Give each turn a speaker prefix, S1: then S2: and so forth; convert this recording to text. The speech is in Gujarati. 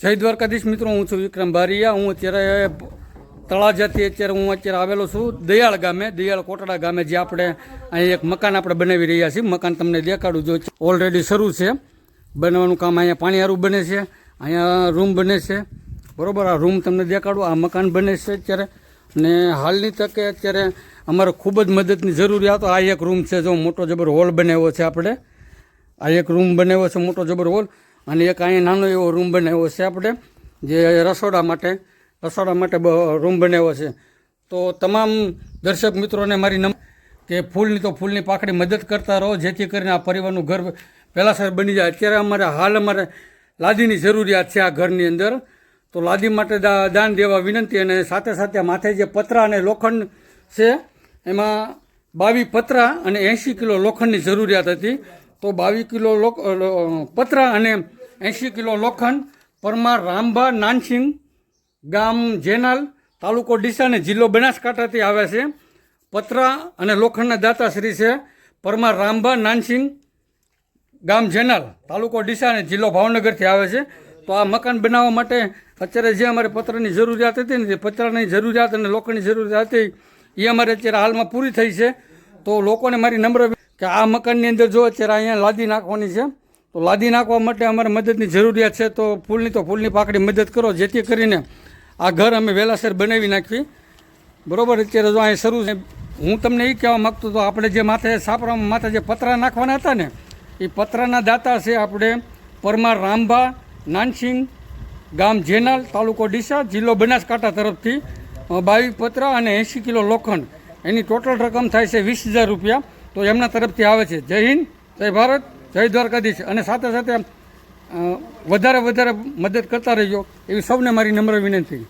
S1: જય દ્વારકાધીશ મિત્રો, હું છું વિક્રમ ભારિયા હું અત્યારે તળાજાથી અત્યારે હું અત્યારે આવેલો છું દયાળ ગામે, દયાળ કોટડા ગામે જે આપણે અહીં એક મકાન આપણે બનાવી રહ્યા છીએ. મકાન તમને દેખાડું જો ઓલરેડી શરૂ છે. બનાવવાનું કામ અહીંયા પાણીયારું બને છે. અહીંયા રૂમ બને છે. બરાબર, આ રૂમ તમને દેખાડું. આ મકાન બને છે અત્યારે. અને હાલની તકે અત્યારે અમારે ખૂબ જ મદદની જરૂરિયાત. આ એક રૂમ છે, જો મોટો જબર હોલ બનાવ્યો છે આપણે. આ એક રૂમ બનાવ્યો છે, મોટો જબર હોલ. અને એક અહીંયા નાનો એવો રૂમ બનાવ્યો છે આપણે, જે રસોડા માટે રસોડા માટે રૂમ બનાવ્યો છે. તો તમામ દર્શક મિત્રોને મારી નમ કે ફૂલની તો ફૂલની પાકડી મદદ કરતા રહો, જેથી કરીને આ પરિવારનું ઘર પહેલાસર બની જાય. અત્યારે અમારે હાલ અમારે લાદીની જરૂરિયાત છે આ ઘરની અંદર. તો લાદી માટે દાન દેવા વિનંતી અને સાથે સાથે માથે જે પતરા અને લોખંડ છે, એમાં બાવીસ પતરા અને એંશી કિલો લોખંડની જરૂરિયાત હતી. તો બાવીસ કિલો પતરા અને એંશી કિલો લોખંડ, પરમાર રામભા નાનસિંગ ગામ જેનાલ, તાલુકો ડીસા અને જિલ્લો બનાસકાંઠાથી આવે છે. પતરા અને લોખંડના દાતાશ્રી છે પરમાર રામભા નાનસિંગ ગામ જેનાલ, તાલુકો ડીસા અને જિલ્લો ભાવનગરથી આવે છે. તો આ મકાન બનાવવા માટે અત્યારે જે અમારે પત્રની જરૂરિયાત હતી ને, જે પતરાની જરૂરિયાત અને લોખંડની જરૂરિયાત હતી, એ અમારે અત્યારે હાલમાં પૂરી થઈ છે. તો લોકોને મારી નમ્ર કે આ મકાનની અંદર જો અત્યારે અહીંયા લાદી નાખવાની છે. તો લાદી નાખવા માટે અમારે મદદની જરૂરિયાત છે, તો ફૂલની તો ફૂલની પાકડી મદદ કરો, જેથી કરીને આ ઘર અમે વહેલાસર બનાવી નાખવી. બરોબર? અત્યારે જો અહીં શરૂ છે. હું તમને એ કહેવા માગતો હતો, આપણે જે માથે સાપરામાં માથે જે પતરા નાખવાના હતા ને એ પતરાના દાતા છે આપણે પરમાર રામભા નાનસિંગ ગામ જેનાલ, તાલુકો ડીસા, જિલ્લો બનાસકાંઠા તરફથી બાવીસ પતરા અને એંશી કિલો લોખંડ. એની ટોટલ રકમ થાય છે વીસ હજાર રૂપિયા. તો એમના તરફથી આવે છે. જય હિન્દ, જય ભારત. જય દ્વારકાધીશ. અને સાથે સાથે વધારે વધારે મદદ કરતા રહેજો. એવી સૌને મારી નમ્ર વિનંતી.